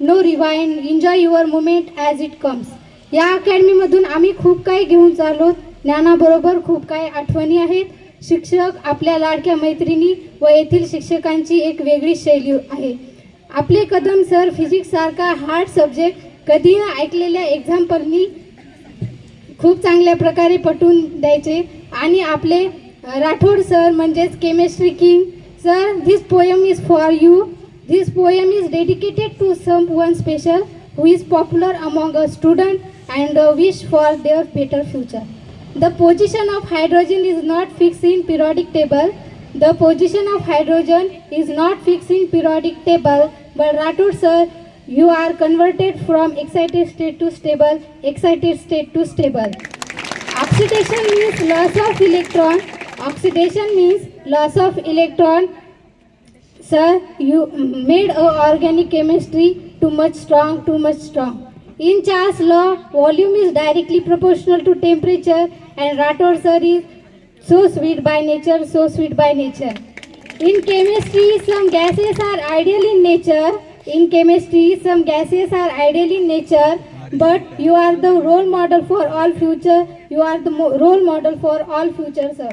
No rewind enjoy your moment as it comes या अकॅडमीमधून आम्ही खूप काही घेऊन चाललो. ज्ञानाबरोबर खूप काही आठवणी आहेत. शिक्षक आपल्या लाडक्या मैत्रिणी व येथील शिक्षकांची एक वेगळी शैली आहे. आपले कदम सर फिजिक्ससारखा हार्ड सब्जेक्ट कधी न ऐकलेल्या एक्झाम्पलनी खूप चांगल्या प्रकारे पटवून द्यायचे. आणि आपले राठोड सर म्हणजेच chemistry king sir this poem is for you this poem is dedicated someone special who is popular among a student and a wish for their better future. The position of hydrogen is not fixed in periodic table. The position of hydrogen is not fixed in periodic table, but Rathod sir, you are converted from excited state to stable, excited state to stable. Oxidation means loss of electron. Oxidation means loss of electron. Sir, you made a organic chemistry too much strong, too much strong. In Charles' law, volume is directly proportional to temperature, and Rathod sir is so sweet by nature, so sweet by nature. In chemistry, some gases are ideal in nature. In chemistry, some gases are ideal in nature, but you are the role model for all future. You are the mo- role model for all future, sir.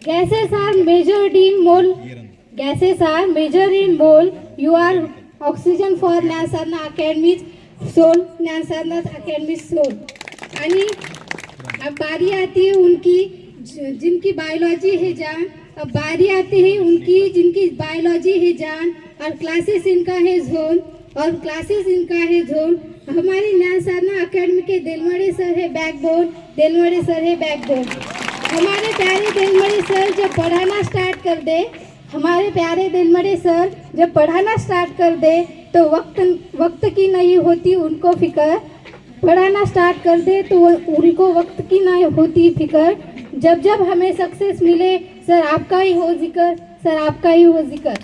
Gases are measured in mole. Gases are measured in mole. You are oxygen for Dnyansadhana Academy's son Dnyansadhana academy सोन आणि बारी आती है उनकी जिनकी biology है जान और बारी आती है उनकी जिनकी बायोलॉजी है जान और क्लासेस इनका है जोन और क्लासेस इनका है जोन हमारे न्याय साधना अकेडमी के दिलमड़े सर है बैकबोन दिलमड़े सर है बैकबोन हमारे प्यारे दिलमड़े सर जब पढ़ाना स्टार्ट कर दे हमारे प्यारे दिलमड़े सर जब पढ़ाना स्टार्ट कर दे तो वक्त वक्त की नहीं होती उनको फिक्र। पढ़ाना स्टार्ट कर दे तो उनको वक्त की नहीं होती फिक्र। जब जब हमें सक्सेस मिले सर आपका ही हो जिक्र सर आपका ही हो जिक्र।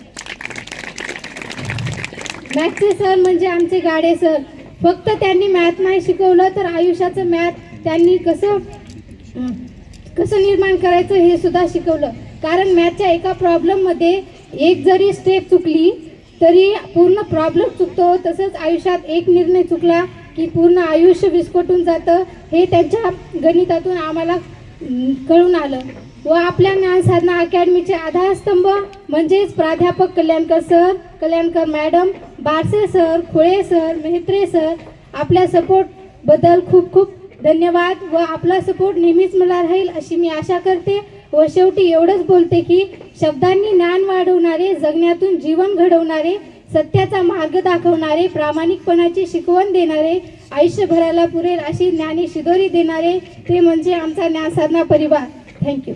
मॅथचे सर म्हणजे आमचे गाडे सर। फक्त त्यांनी मॅथ नाही शिकवलं तर आयुष्याचं मॅथ त्यांनी कसं कसं निर्माण करायचं हे सुद्धा शिकवलं. कारण मॅथच्या एका प्रॉब्लेममध्ये एक जरी स्टेप चुकली तरी पूर्ण प्रॉब्लेम चुकतो. तसंच आयुष्यात एक निर्णय चुकला की पूर्ण आयुष्य विस्कटून जातं हे त्यांच्या गणितातून आम्हाला कळून आलं. व आपल्या ज्ञान साधना अकॅडमीचे आधारस्तंभ म्हणजेच प्राध्यापक Kalyankar sir Kalyankar madam Barse sir Khule sir Mehatre sir आपल्या सपोर्टबद्दल खूप खूप धन्यवाद. व आपला सपोर्ट नेहमीच मला राहील अशी मी आशा करते. व शेवटी एवढंच बोलते की शब्दांनी ज्ञान वाढवणारे जगण्यातून जीवन घडवणारे सत्याचा मार्ग दाखवणारे प्रामाणिकपणाची शिकवण देणारे आयुष्यभराला पुरेल अशी ज्ञानी शिदोरी देणारे ते म्हणजे आमचा ज्ञानसाधना परिवार. थँक्यू